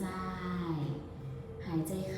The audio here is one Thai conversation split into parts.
ใจ หายใจเข้า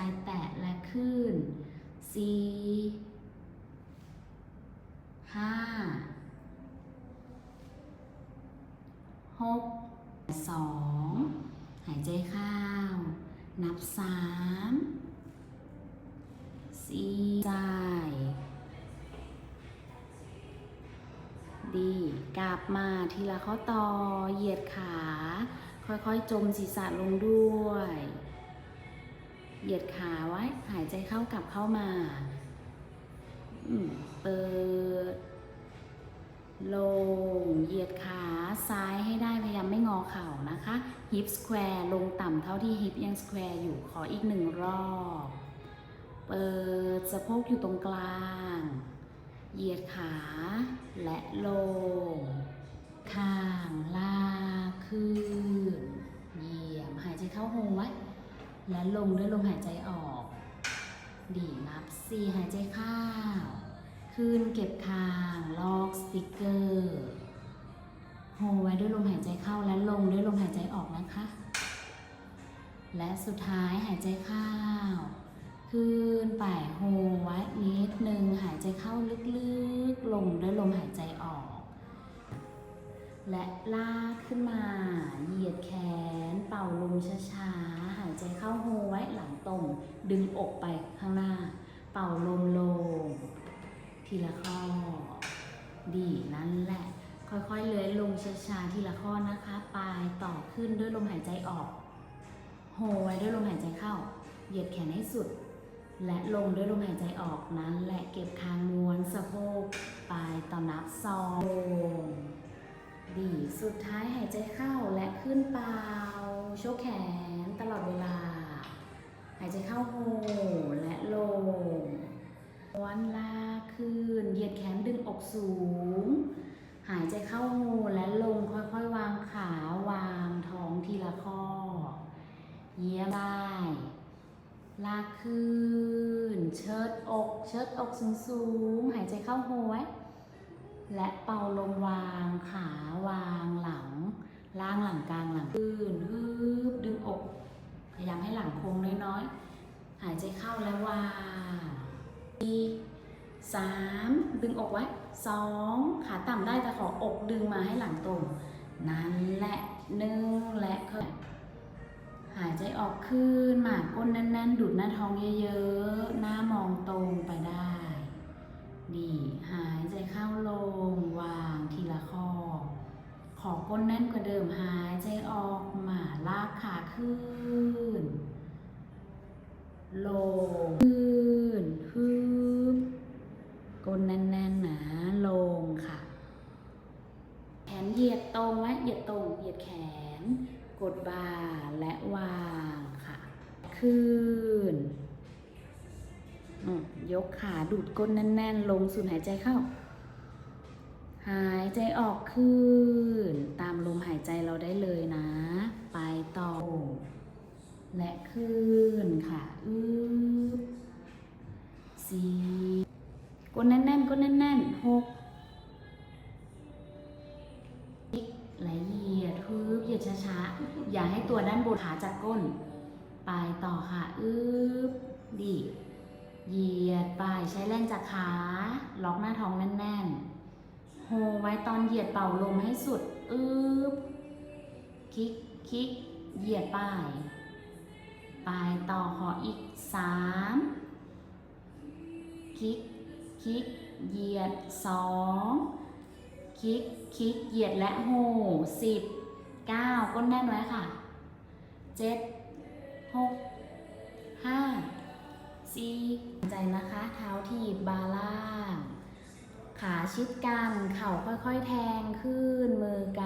ายใจแตะและขึ้นสี่ห้าหกสองหายใจเข้า นับสามสี่ใจดีกลับมาทีละข้อต่อเหยียดขา ค่อยๆ จมศีรษะลงด้วย เหยียดขาไว้ หายใจเข้ากลับเข้ามา เปิด ลง เหยียดขาซ้ายให้ได้ พยายามไม่งอเข่านะคะ ฮิปสแควร์ลงต่ำเท่าที่ฮิปยังสแควร์อยู่ ขออีกหนึ่งรอบ เปิดสะโพกอยู่ตรงกลาง เหยียดขาและลง ข้างลากขึ้น เหยียมหายใจเข้าโฮงไว้ และลงด้วยลมหายใจออก ดีนับสี่หายใจเข้าขึ้นเก็บคางลอกสติกเกอร์โฮไว้ด้วยลมหายใจเข้าและลงด้วยลมหายใจออกนะคะ และสุดท้ายหายใจเข้าขึ้นไปโฮไว้นิดนึงหายใจเข้าลึกๆ ลงด้วยลมหายใจออก และลากขึ้นมา เหยียดแขน เป่าลมช้าๆ หายใจเข้าโฮไว้หลังตรง ดึงอกไปข้างหน้า เป่าลมลง ทีละข้อ ดีนั่นแหละ ค่อยๆ เลื้อยลงช้าๆ ทีละข้อนะคะ ปลายต่อขึ้นด้วยลมหายใจออก โฮไว้ด้วยลมหายใจเข้า เหยียดแขนให้สุด และลงด้วยลมหายใจออกนั้น และเก็บคางม้วนสะโพก ปลายต่อนับสองลง ดีสุดท้ายหายใจเข้าและขึ้นเปล่าโชกแขนตลอดเวลา หายใจเข้าโฮและลงม้วนลากขึ้นเหยียดแขนดึงอกสูง หายใจเข้าโฮและลงค่อยๆ วางขาวางท้องทีละข้อ เยี่ยมได้ลากขึ้น เชิดอก เชิดอกสูงสูงๆหายใจเข้าโฮไว้ และเป่าลมวางขาวางหลัง ล่างหลังกลางหลังขึ้นฮึบดึงอก พยายามให้หลังโค้งน้อยๆ หายใจเข้าและวางสี่สามดึงอกไว้สองขาต่ำได้แต่ขออกดึงมาให้หลังตรง นั่นแหละหนึ่งและค่อยหายใจออกขึ้นหมากก้นแน่นๆ ดูดหน้าท้องเยอะๆ หน้ามองตรงไปได้ ดีหายใจเข้าลง วางทีละข้อ ขอก้นแน่นกว่าเดิมหายใจออกมาลากขาขึ้น ลง ขึ้นฮึบก้นแน่นๆนะลงค่ะ แขนเหยียดตรงไว้เหยียดตรงเหยียดแขน กดบ่าและวางค่ะ ขึ้น ยกขาดูดก้นแน่น ๆ ลงสูดหายใจเข้า หายใจออกขึ้น ตามลมหายใจเราได้เลยนะ ไปต่อ และขึ้นค่ะอืบสี่ก้นแน่นๆก้นแน่นๆหกไหลเหยียดฮึบเหยียดช้าๆ อย่าให้ตัวด้านบนขาจากก้น ไปต่อค่ะ อึบดี เหยียดไปใช้แรงจากขา ล็อกหน้าท้องแน่นๆ โฮไว้ตอนเหยียดเป่าลมให้สุด อึบคลิก คลิก เหยียดไปไปต่อขออีกสามคลิก คลิก เหยียดสองคลิก คลิก เหยียดและโหสิบเก้าก้นแน่นไว้ค่ะเจ็ดหกห้า สี่ใจนะคะเท้าถีบบาล่าง ขาชิดกัน เข่าค่อยๆ แทงขึ้น มือก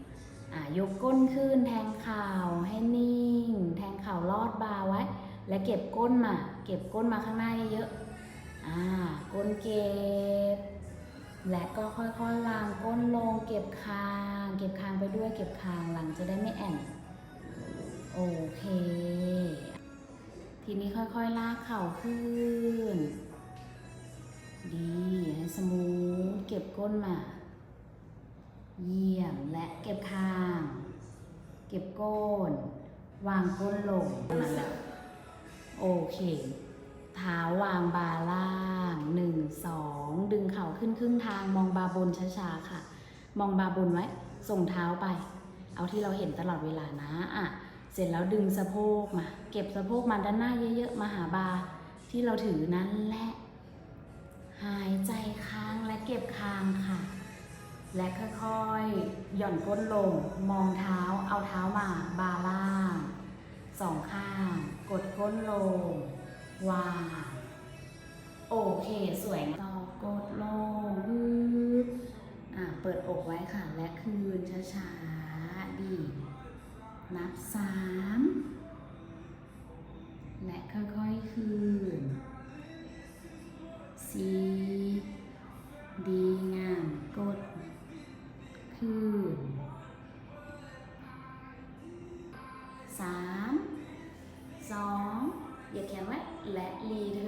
ำยกก้นขึ้น แทงเข่าให้นิ่ง แทงเข่าลอดบาไว้ และเก็บก้นมา เก็บก้นมาข้างหน้าเยอะๆก้นเก็บ และก็ค่อยๆวางก้นลง เก็บคาง เก็บคางไปด้วย เก็บคางหลังจะได้ไม่แอนโอเค ทีนี้ค่อยๆลากเข่าขึ้น ดีให้สมูทเก็บก้นมา เยี่ยมและเก็บคาง เก็บก้น วางก้นลงนั่นแหละโอเคเท้าวางบาล่างหนึ่งสองดึงเข่าขึ้นครึ่งทางมองบาบนช้าๆค่ะ มองบาบนไว้ ส่งเท้าไป เอาที่เราเห็นตลอดเวลานะอะ เสร็จแล้วดึงสะโพกมา เก็บสะโพกมาด้านหน้าเยอะๆ มาหาบาที่เราถือนั่นและ หายใจค้างและเก็บคางค่ะ และค่อยๆ หย่อนก้นลง มองเท้า เอาเท้ามาบาล่างสองข้าง กดก้นลง วาง โอเค สวยต่อกดลงฮึบอะ เปิดอกไว้ค่ะ และคืนช้าๆ ดี นับสามและค่อยๆคืนสี่ดีงามกด คืนสามสองเหยียดแขนไว้และรีเทิ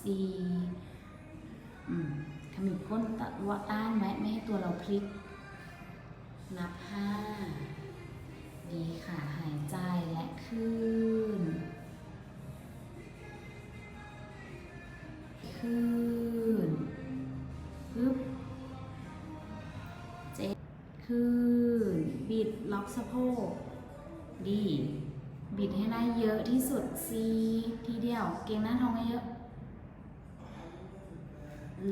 ซีอืมขมิบก้นตะวะต้านไว้ไม่ให้ตัวเราพลิก นับห้าดีค่ะหายใจและขึ้น ขึ้นปึ๊บเจ็ดขึ้น บิดล็อกสะโพก ดี บิดให้ได้เยอะที่สุดซีทีเดียว เก่งหน้าท้องให้เยอะ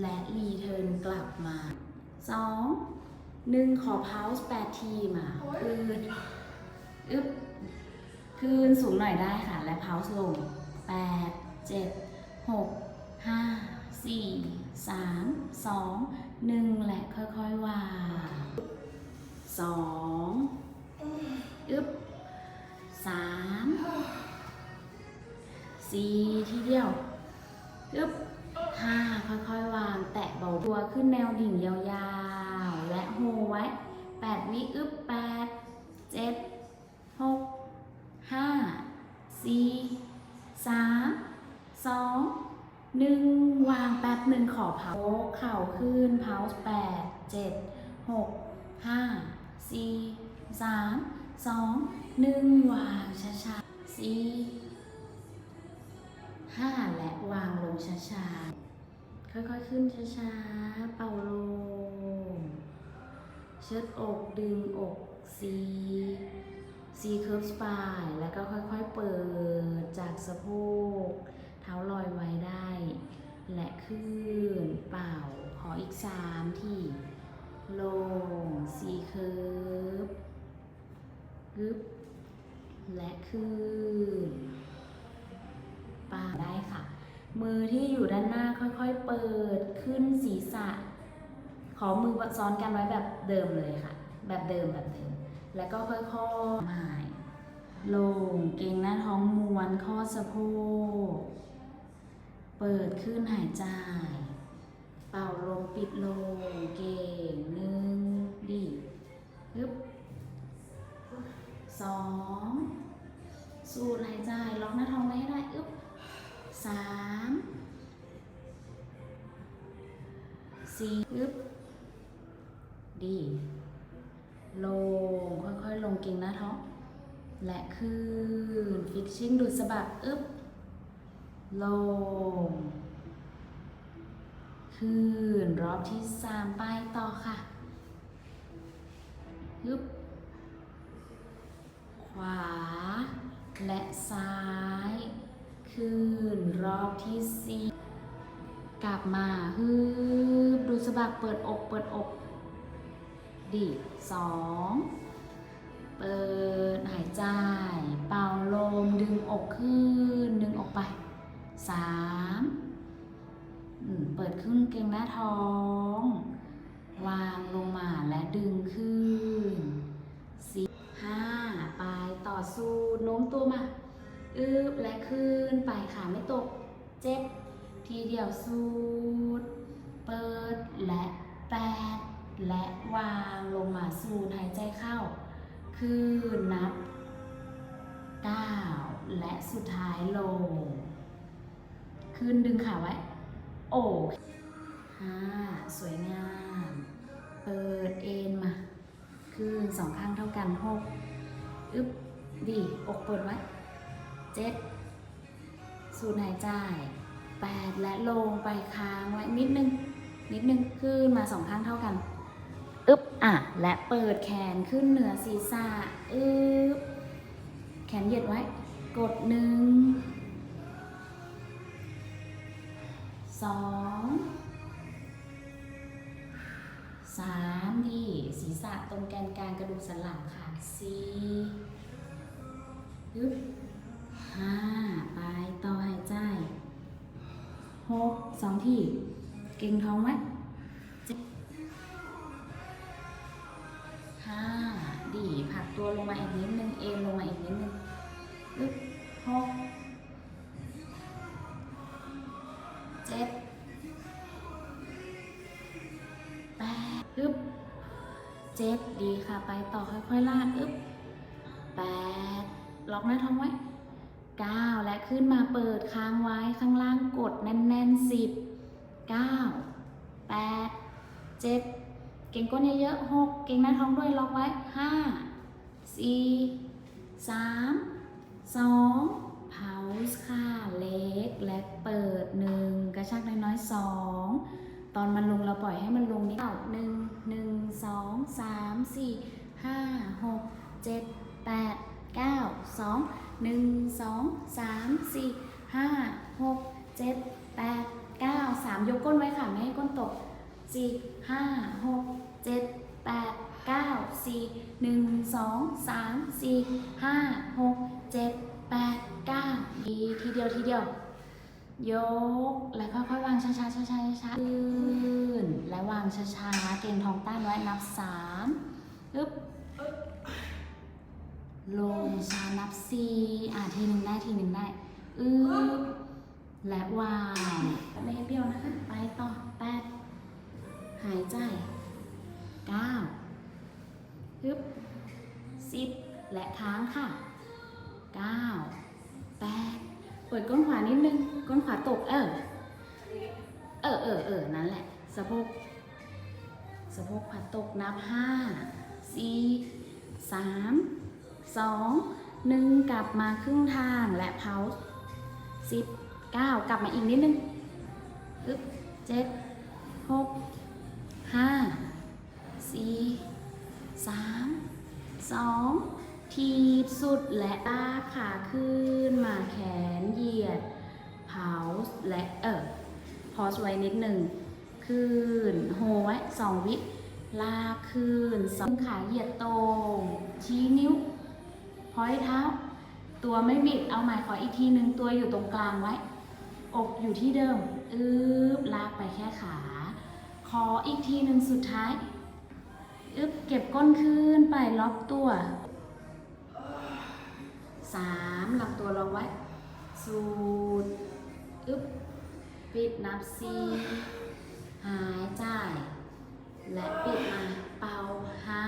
และรีเทิร์นกลับมาสองหนึ่งขอพาวส์แปดทีมาคืนอึ๊บคืนสูงหน่อยได้ค่ะ และพาวส์ลงแปดเจ็ดหกห้าสี่สามสองหนึ่งและค่อยๆวางสองอึ๊บสามสี่ทีเดียวอึ๊บ ห้าค่อยๆ วาง แตะเบาตัวขึ้นแนวดิ่งยาวๆ และโฮไว้แปดวิอึ๊บแปดเจ็ดหกห้าสี่สามสองหนึ่งวางแป๊บหนึ่งขอเผาเข่าขึ้นเพาส์แปดเจ็ดหกห้าสี่สามสองหนึ่งวางช้าๆสี่ ห้าและวางลงช้าๆ ค่อยๆขึ้นช้าๆ เป่าลง เชิดอกดึงอกซีซีเคิร์ฟสปายแล้วก็ค่อยๆเปิดจากสะโพก เท้าลอยไว้ได้ และขึ้นเป่าขออีกสามทีลงซีเคิร์ฟกึบและขึ้น ป่าได้ค่ะ มือที่อยู่ด้านหน้าค่อยๆเปิดขึ้นศีรษะ ขอมือซ้อนกันไว้แบบเดิมเลยค่ะ แบบเดิมแบบเดิม แล้วก็ค่อยๆหายลงเกรงหน้าท้องม้วนข้อสะโพกเปิดขึ้นหายใจ เป่าลมปิดลงเก่งหนึ่งดีปึ๊บสองสูดหายใจ ล็อกหน้าท้องไว้ให้ได้อึ๊บ สามสี่อึ๊บดี ลง ค่อยๆ ลงเก่งหน้าท้องและขึ้นฟิกชิ่งดูดสะบัดอึ๊บ ลงขึ้นรอบที่สามไปต่อค่ะฮึบขขวาและซ้าย ขึ้น รอบที่สี่กลับมาฮึบดูสะบักเปิดอกเปิดอกดีสองเปิดหายใจ เป่าลมดึงอกขึ้น ดึงออกไปสามเปิดครึ่งเกงหน้าท้อง วางลงมาและดึงขึ้นสี่ห้าไปต่อสู้โน้มตัวมา อึบและขึ้นไปขาไม่ตกเจ็ดทีเดียวสูดเปิดและแปดและวางลงมาสูดหายใจเข้าขึ้นนับเก้าและสุดท้ายลงขึ้นดึงขาไว้ โอ้ห้าสวยงาม เปิดเอ็นมาขึ้นสองข้างเท่ากันหกอึบดีอกเปิดไว้ เจ็ดสูดหายใจแปดและลงไปค้างไว้นิดนึง นิดนึงขึ้นมาสองข้างเท่ากันอึบอะ และเปิดแขนขึ้นเหนือศีรษะอึบแขนเหยียดไว้ กดหนึ่งสองสามดีศีรษะตรงแกนกลางกระดูกสันหลังค่ะสี่ยึบ ห้าไปต่อหายใจหก สองที่ เก่งท้องไว้ห้าดีผักตัวลงมาอีกนิดนึง เอ็นลงมาอีกนิดนึงอึ๊บหกเจ็ดแปดอึ๊บเจ็ดดีค่ะ ไปต่อค่อยๆลากอึ๊บแปดล็อกหน้าท้องไว้ ขึ้นมาเปิดค้างไว้ข้างล่างกดแน่นๆ10 9 8 7เก่งก้นเยอะๆ6เก่งหน้าท้องด้วยล็อกไว้5 4 3 2เผาส์ค่ะเล็กและเปิด1กระชากน้อยๆ2ตอนมันลงเราปล่อยให้มันลงนิดเดียวหนึ่งหนึ่งสองสามสี่ห้าหกเจ็ดแปด เก้าสองหนึ่งสองสามสี่ห้าหกเจ็ดแปดเก้าสามยกก้นไว้ค่ะ ไม่ให้ก้นตกสี่ห้าหกเจ็ดแปดเก้าสี่หนึ่งสองสามสี่ห้าหกเจ็ดแปดเก้าดีทีเดียวทีเดียวยก แล้วค่อยๆวางช้าๆช้าๆช้าๆขึ้นและวางช้าๆเก่งท้องต้านไว้นับสามอึ๊บ ลงชานับสี่อ่าทีหนึ่งได้ทีหนึ่งได้อึ๊บและวางเล็กเดียวนะคะ ไปต่อแปดหายใจเก้าฮึบสิบและค้างค่ะเก้าแปดเปิดก้นขวานิดนึง ก้นขวาตก เออ เออเออเออนั่นแหละ สะโพกสะโพกผัดตกนับห้าสี่สาม สองหนึ่งกลับมาครึ่งทางและเพาส์สิบเก้ากลับมาอีกนิดนึงอึ๊บเจ็ดหกห้าสี่สามสองทีบสุดและลากขาขึ้นมาแขนเหยียดเพาส์และเออพอสไว้นิดหนึ่งขึ้นโฮไว้สองวิลากขึ้นสองขาเหยียดตรงชี้นิ้ว พอยเท้า ตัวไม่บิดเอาใหม่ขออีกทีหนึ่งตัวอยู่ตรงกลางไว้ อกอยู่ที่เดิมอึบลากไปแค่ขา ขออีกทีหนึ่งสุดท้ายอึบเก็บก้นขึ้นไปล็อกตัวสามลำตัวลงไว้ สูดอึบปิดนับสี่หายใจ และปิดมาเป่าห้า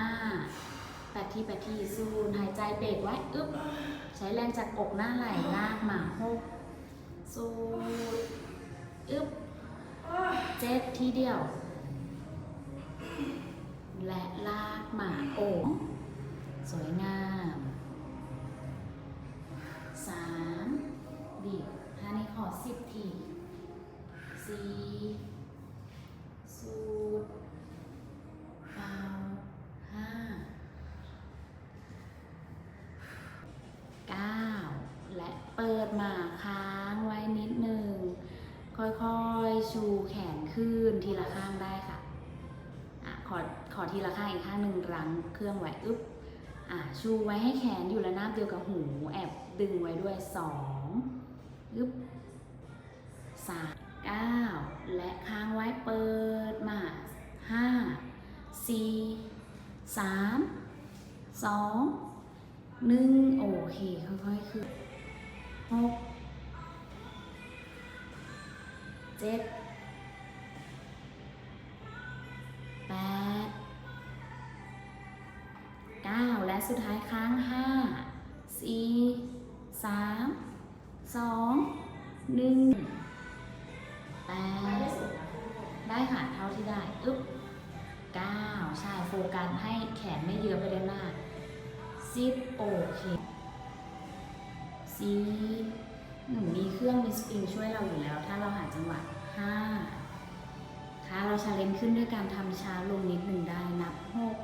ปดทีแปดทีสูดหายใจเบรกไว้อึ๊บใช้แรงจากอกหน้าไหล่ลากหมาหกสูดอึ๊บเจ็ดทีเดียว และลากหมาโองสวยงามสามบีบท่านี้ขอสิบทีสี่ด เบาห้า เปิดมาค้างไว้นิดหนึ่ง ค่อยๆ ชูแขนขึ้นทีละข้างได้ค่ะอะ ขอขอ ทีละข้างอีกข้างหนึ่งรั้งเครื่องไว้อึ๊บอะชูไว้ให้แขนอยู่ระนาบเดียวกับหูแอบดึงไว้ด้วยสองอึ๊บสามเก้าและค้างไว้เปิดมาห้าสี่สามสองหนึ่งโอเคค่อยๆขึ้นหกเจ็ด โฟกัสให้แขนไม่เยื้อไปด้านหน้าสิบโอเคสี่หนูมีเครื่องมีสปริงช่วยเราอยู่แล้ว ถ้าเราหาจังหวะห้าถ้าเราชาเลนจ์ขึ้นด้วยการทำช้าลงนิดหนึ่งได้นับหก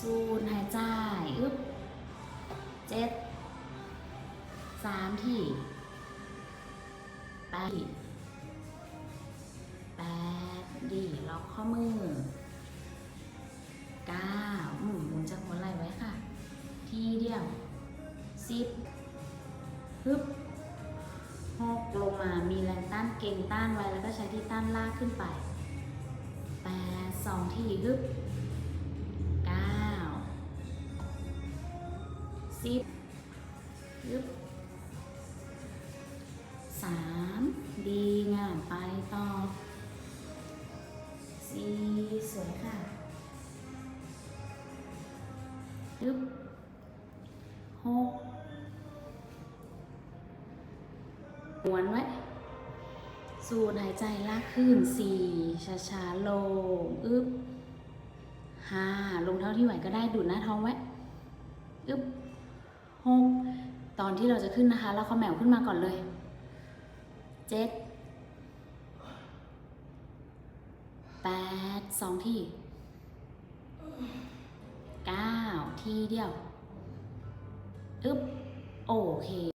สูดหายใจอึ๊บเจ็ดสามที่แปดแปดดีล็อกข้อมือ ก้าหมุนหมุนจากหัวไหล่ไว้ค่ะ ทีเดียวสิบฮึบหกลงมามีแรงต้านเก่งต้านไว้แล้วก็ใช้ที่ต้านลากขึ้นไปแปดสองทีฮึบเก้าสิบยึบสามดีงามไปต่อสี่สวยค่ะ ยึบหกม้วนไว้ สูดหายใจลากขึ้นสี่ช้าๆ ลง อึบห้าลงเท่าที่ไหวก็ได้ดูดหน้าท้องไว้ อึ๊บหกตอนที่เราจะขึ้นนะคะ เราขาแมวขึ้นมาก่อนเลยเจ็ดแปดสองที่ ทีเดียว อึ๊บ โอเค